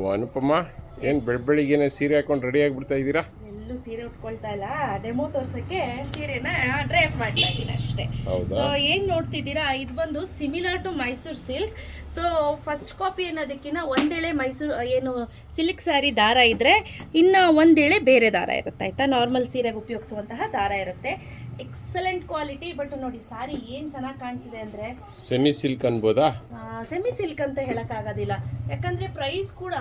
ಓ ಅನುಪಮ್ಮ ಏನು ಬೆಳ್ ಬೆಳಿಗ್ಗೆನೆ ಸೀರೆ ಹಾಕೊಂಡು ರೆಡಿ ಆಗಿಬಿಡ್ತಾ ಇದ್ದೀರಾ? ಎಲ್ಲೂ ಸೀರೆ ಉಟ್ಕೊಳ್ತಾ ಇಲ್ಲ ಡೆಮೋ ತೋರ್ಸಕ್ಕೆ ಸೀರೆನ ಡ್ರೈವ್ ಮಾಡ್ತಾ ಇದ್ದೀನಿ ಅಷ್ಟೇ. ಸೊ ಏನ್ ನೋಡ್ತಿದ್ದೀರಾ ಇದು ಬಂದು similar to Mysuru silk so first copy ಅನ್ನೋದಕ್ಕಿಂತ ಒಂದೆಳೆ ಮೈಸೂರು ಏನು ಸಿಲ್ಕ್ ಸ್ಯಾರಿ ದಾರ ಇದ್ರೆ ಇನ್ನ ಒಂದೇಳೆ ಬೇರೆ ದಾರ ಇರುತ್ತೆ. ಆಯ್ತಾ? ನಾರ್ಮಲ್ ಸೀರೆಗೆ ಉಪಯೋಗಿಸುವಂತಹ ದಾರ ಇರುತ್ತೆ. ಎಕ್ಸಲೆಂಟ್ ಕ್ವಾಲಿಟಿ ಬಟ್ ನೋಡಿ ಸಾರಿ ಏನ್ ಚೆನ್ನಾಗಿ ಕಾಣ್ತಿದೆ ಅಂದ್ರೆ ಸೆಮಿ ಸಿಲ್ಕ್ ಅನ್ಬೋದಾ? ಸೆಮಿ ಸಿಲ್ಕ್ ಅಂತ ಹೇಳೋಕ್ಕಾಗೋದಿಲ್ಲ. ಯಾಕಂದ್ರೆ ಪ್ರೈಸ್ ಕೂಡ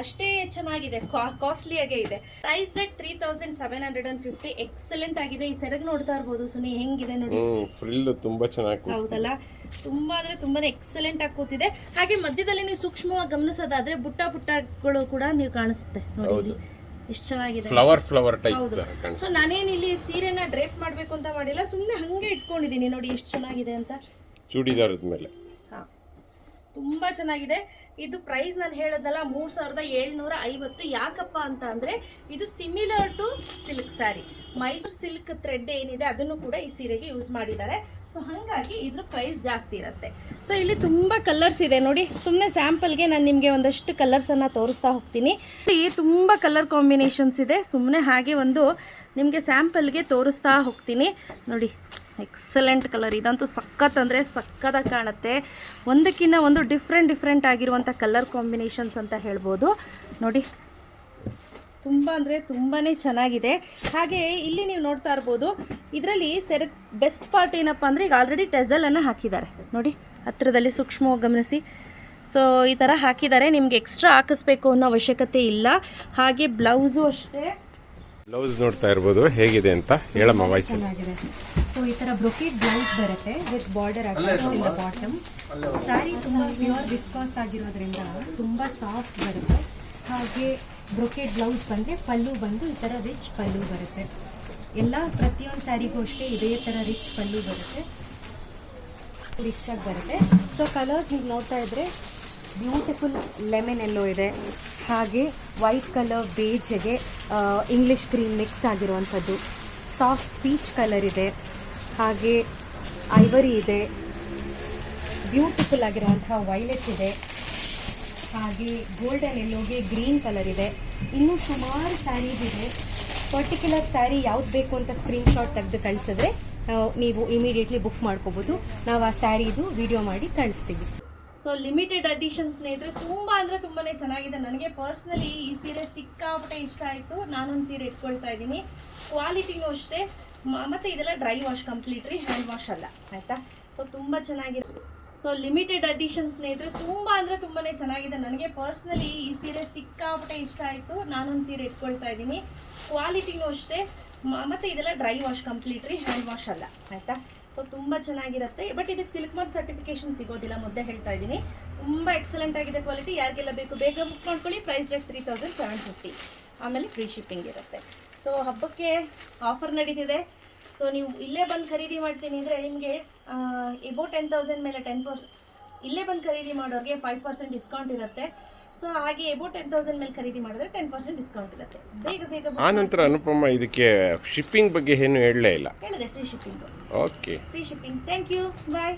ಅಷ್ಟೇ ಚೆನ್ನಾಗಿದೆ ಕಾಸ್ಟ್ಲಿಯಾಗೇ ಇದೆ. Price rate three thousand seven hundred and fifty excellent ಆಗಿದೆ. ಈ ಸೆರಗ್ ನೋಡ್ತಾ ಇರ್ಬೋದು ಸುನಿ ಹೆಂಗಿದೆ ನೋಡಿ. ಫ್ರಿಲ್ ತುಂಬಾ ಚೆನ್ನಾಗಿ ಹೌದಲ್ಲ? ತುಂಬಾ ಅಂದ್ರೆ ತುಂಬಾನೇ ಎಕ್ಸಲೆಂಟ್ ಆಗಿ ಕೂತಿದೆ. ಹಾಗೆ ಮಧ್ಯದಲ್ಲಿ ನೀವು ಸೂಕ್ಷ್ಮವಾಗಿ ಗಮನಿಸೋದಾದ್ರೆ ಬುಟ್ಟ ಬುಟ್ಟಗಳು ಕೂಡ ನೀವು ಕಾಣಿಸುತ್ತೆ ನೋಡಿ. ಎಷ್ಟು ಚೆನ್ನಾಗಿದೆ. ಫ್ಲವರ್ ಫ್ಲವರ್ ಟೈಪ್ ಹೌದು. ಸೊ ನಾನೇನ್ ಇಲ್ಲಿ ಸೀರೆನ ಡ್ರೇಪ್ ಮಾಡ್ಬೇಕು ಅಂತ ಮಾಡಿಲ್ಲ ಸುಮ್ಮನೆ ಹಂಗೆ ಇಟ್ಕೊಂಡಿದ್ದೀನಿ ನೋಡಿ ಎಷ್ಟು ಚೆನ್ನಾಗಿದೆ ಅಂತ. ಚೂಡಿದಾರದ ಮೇಲೆ. ಹಾ. ತುಂಬಾ ಚೆನ್ನಾಗಿದೆ. ಇದು ಪ್ರೈಸ್ ನಾನು ಹೇಳೋದಲ್ಲ ಮೂರು ಸಾವಿರದ ಏಳ್ನೂರ ಐವತ್ತು. ಯಾಕಪ್ಪ ಅಂತ ಅಂದರೆ ಇದು similar to silk sari Mysuru silk thread ಏನಿದೆ ಅದನ್ನು ಕೂಡ ಈ ಸೀರೆಗೆ ಯೂಸ್ ಮಾಡಿದ್ದಾರೆ. ಸೊ ಹಾಗಾಗಿ ಇದ್ರ ಪ್ರೈಸ್ ಜಾಸ್ತಿ ಇರುತ್ತೆ. ಸೊ ಇಲ್ಲಿ ತುಂಬಾ ಕಲರ್ಸ್ ಇದೆ ನೋಡಿ. ಸುಮ್ಮನೆ ಸ್ಯಾಂಪಲ್ಗೆ ನಾನು ನಿಮಗೆ ಒಂದಷ್ಟು ಕಲರ್ಸ್ ಅನ್ನ ತೋರಿಸ್ತಾ ಹೋಗ್ತೀನಿ. ಇಲ್ಲಿ ತುಂಬಾ ಕಲರ್ ಕಾಂಬಿನೇಷನ್ಸ್ ಇದೆ. ಸುಮ್ಮನೆ ಹಾಗೆ ಒಂದು ನಿಮಗೆ ಸ್ಯಾಂಪಲ್ಗೆ ತೋರಿಸ್ತಾ ಹೋಗ್ತೀನಿ. ನೋಡಿ. ಎಕ್ಸಲೆಂಟ್ ಕಲರ್ ಇದಂತೂ ಸಖತ್ ಅಂದರೆ ಸಖತ್ತಾಗಿ ಕಾಣುತ್ತೆ. ಒಂದಕ್ಕಿಂತ ಒಂದು ಡಿಫ್ರೆಂಟ್ ಡಿಫ್ರೆಂಟ್ ಆಗಿರುವಂಥ ಕಲರ್ ಕಾಂಬಿನೇಷನ್ಸ್ ಅಂತ ಹೇಳ್ಬೋದು. ನೋಡಿ ತುಂಬ ಅಂದರೆ ತುಂಬಾ ಚೆನ್ನಾಗಿದೆ. ಹಾಗೆ ಇಲ್ಲಿ ನೀವು ನೋಡ್ತಾ ಇರ್ಬೋದು ಇದರಲ್ಲಿ ಸೆರೆ ಬೆಸ್ಟ್ ಪಾರ್ಟ್ ಏನಪ್ಪ ಅಂದರೆ ಈಗ ಆಲ್ರೆಡಿ ಟೆಸಲನ್ನು ಹಾಕಿದ್ದಾರೆ. ನೋಡಿ ಹತ್ತಿರದಲ್ಲಿ ಸೂಕ್ಷ್ಮವಾಗಿ ಗಮನಿಸಿ. ಸೊ ಈ ಥರ ಹಾಕಿದ್ದಾರೆ. ನಿಮಗೆ ಎಕ್ಸ್ಟ್ರಾ ಹಾಕಿಸ್ಬೇಕು ಅನ್ನೋ ಅವಶ್ಯಕತೆ ಇಲ್ಲ. ಹಾಗೆ ಬ್ಲೌಸು ಅಷ್ಟೇ. ಬ್ಲೌಸ್ ನೋಡ್ತಾ ಇರ್ಬೋದು. ಹೇಗಿದೆ ಅಂತ ಹೇಳಮ್ಮ ವಾಯ್ಸ್ ಚೆನ್ನಾಗಿದೆ. ಸೊ ಈ ತರ ಬ್ರೊಕೆಟ್ ಬ್ಲೌಸ್ ಬರುತ್ತೆ with border attach in the bottom sari ತುಂಬಾ ಪ್ಯೂರ್ ಡಿಸ್ಕಾಸ್ ಆಗಿರೋದ್ರಿಂದ ತುಂಬಾ ಸಾಫ್ಟ್ ಬರುತ್ತೆ. ಹಾಗೆ ಬ್ರೊಕೆಟ್ ಬ್ಲೌಸ್ ಬಂದ್ರೆ ಪಲ್ಲು ಬಂದು ಈ ತರ ರಿಚ್ ಪಲ್ಲು ಬರುತ್ತೆ. ಎಲ್ಲ ಪ್ರತಿಯೊಂದು ಸ್ಯಾರಿಗೂ ಅಷ್ಟೇ ಇದೇ ತರ ರಿಚ್ ಪಲ್ಲು ಬರುತ್ತೆ. ರಿಚ್ ಆಗಿ ಬರುತ್ತೆ. ಸೊ ಕಲರ್ಸ್ ನೀವು ನೋಡ್ತಾ ಇದ್ರೆ ಬ್ಯೂಟಿಫುಲ್ ಲೆಮನ್ ಎಲ್ಲೋ ಇದೆ. ಹಾಗೆ ವೈಟ್ ಕಲರ್ ಬೇಜೆಗೆ ಇಂಗ್ಲಿಷ್ ಗ್ರೀನ್ ಮಿಕ್ಸ್ ಆಗಿರುವಂಥದ್ದು. ಸಾಫ್ಟ್ ಪೀಚ್ ಕಲರ್ ಇದೆ. ಹಾಗೆ ಐವರಿ ಇದೆ. ಬ್ಯೂಟಿಫುಲ್ ಆಗಿರುವಂತಹ ವೈಲೆಟ್ ಇದೆ. ಹಾಗೆ ಗೋಲ್ಡನ್ ಎಲ್ಲೋಗೆ ಗ್ರೀನ್ ಕಲರ್ ಇದೆ. ಇನ್ನೂ ಸುಮಾರು ಸ್ಯಾರೀಸ್ ಇದೆ. ಪರ್ಟಿಕ್ಯುಲರ್ ಸ್ಯಾರಿ ಯಾವ್ದು ಬೇಕು ಅಂತ ಸ್ಕ್ರೀನ್ಶಾಟ್ ತೆಗೆದು ಕಳಿಸಿದ್ರೆ ನೀವು ಇಮಿಡಿಯೇಟ್ಲಿ ಬುಕ್ ಮಾಡ್ಕೋಬೋದು. ನಾವು ಆ ಸ್ಯಾರಿದು ವಿಡಿಯೋ ಮಾಡಿ ಕಳಿಸ್ತೀವಿ. ಸೊ ಲಿಮಿಟೆಡ್ ಅಡಿಷನ್ ಸ್ನೇಹಿತರೆ, ತುಂಬಾ ಅಂದ್ರೆ ತುಂಬಾನೇ ಚೆನ್ನಾಗಿದೆ. ನನಗೆ ಪರ್ಸ್ನಲಿ ಈ ಸೀರೆ ಸಿಕ್ಕಾಪಟ್ಟೆ ಇಷ್ಟ ಆಯಿತು. ನಾನೊಂದು ಸೀರೆ ಇಟ್ಕೊಳ್ತಾ ಇದ್ದೀನಿ. ಕ್ವಾಲಿಟಿನೂ ಅಷ್ಟೇ. ಮತ್ತೆ ಇದೆಲ್ಲ dry wash completely hand wash ಅಲ್ಲ, ಆಯ್ತಾ? ಸೊ ತುಂಬಾ ಚೆನ್ನಾಗಿದೆ. ಸೊ ಲಿಮಿಟೆಡ್ ಅಡಿಷನ್ ಸ್ನೇಹಿತರೆ, ತುಂಬಾ ಅಂದ್ರೆ ತುಂಬಾನೇ ಚೆನ್ನಾಗಿದೆ. ನನಗೆ ಪರ್ಸ್ನಲಿ ಈ ಸೀರೆ ಸಿಕ್ಕಾಪಟ್ಟೆ ಇಷ್ಟ ಆಯಿತು. ನಾನೊಂದು ಸೀರೆ ಇಟ್ಕೊಳ್ತಾ ಇದ್ದೀನಿ. ಕ್ವಾಲಿಟಿನೂ ಅಷ್ಟೇ. ಮತ್ತೆ ಇದೆಲ್ಲ dry wash completely hand wash ಅಲ್ಲ, ಆಯ್ತಾ? ಸೊ ತುಂಬ ಚೆನ್ನಾಗಿರುತ್ತೆ. ಬಟ್ ಇದಕ್ಕೆ ಸಿಲ್ಕ್ ಮಾರ್ಕ್ ಸರ್ಟಿಫಿಕೇಶನ್ ಸಿಗೋದಿಲ್ಲ ಮುದ್ದೆ ಹೇಳ್ತಾ ಇದ್ದೀನಿ. ತುಂಬ ಎಕ್ಸಲೆಂಟ್ ಆಗಿದೆ ಕ್ವಾಲಿಟಿ ಯಾರಿಗೆಲ್ಲ ಬೇಕು, ಬೇಗ ಬುಕ್ ಮಾಡ್ಕೊಳ್ಳಿ. ಪ್ರೈಸ್ ರೇಟ್ ತ್ರೀ ಆಮೇಲೆ ಫ್ರೀ ಶಿಪ್ಪಿಂಗ್ ಇರುತ್ತೆ. ಸೊ ಹಬ್ಬಕ್ಕೆ ಆಫರ್ ನಡೀತಿದೆ. ಸೊ ನೀವು ಇಲ್ಲೇ ಬಂದು ಖರೀದಿ ಮಾಡ್ತೀನಿ ಅಂದರೆ ನಿಮಗೆ ಎಬೋ ಟೆನ್ ತೌಸಂಡ್ ಮೇಲೆ ಟೆನ್ ಪರ್ಸ್ ಇಲ್ಲೇ ಬಂದು ಖರೀದಿ ಮಾಡೋರಿಗೆ ಫೈವ್ ಪರ್ಸೆಂಟ್ ಡಿಸ್ಕೌಂಟ್ ಇರುತ್ತೆ. ಸೊ ಹಾಗೆ ಎಬೋ ಟೆನ್ ತೌಸಂಡ್ ಮೇಲೆ ಖರೀದಿ ಮಾಡಿದ್ರೆ ಟೆನ್ ಪರ್ಸೆಂಟ್ ಡಿಸ್ಕೌಂಟ್ ಇರುತ್ತೆ. ಬೇಗ ಬೇಗ ಆ ನಂತರ ಅನುಪಮ್ಮ ಇದಕ್ಕೆ ಶಿಪ್ಪಿಂಗ್ ಬಗ್ಗೆ ಏನು ಹೇಳಲೇ ಇಲ್ಲ. ಹೇಳಿದೆ free shipping okay free shipping thank you bye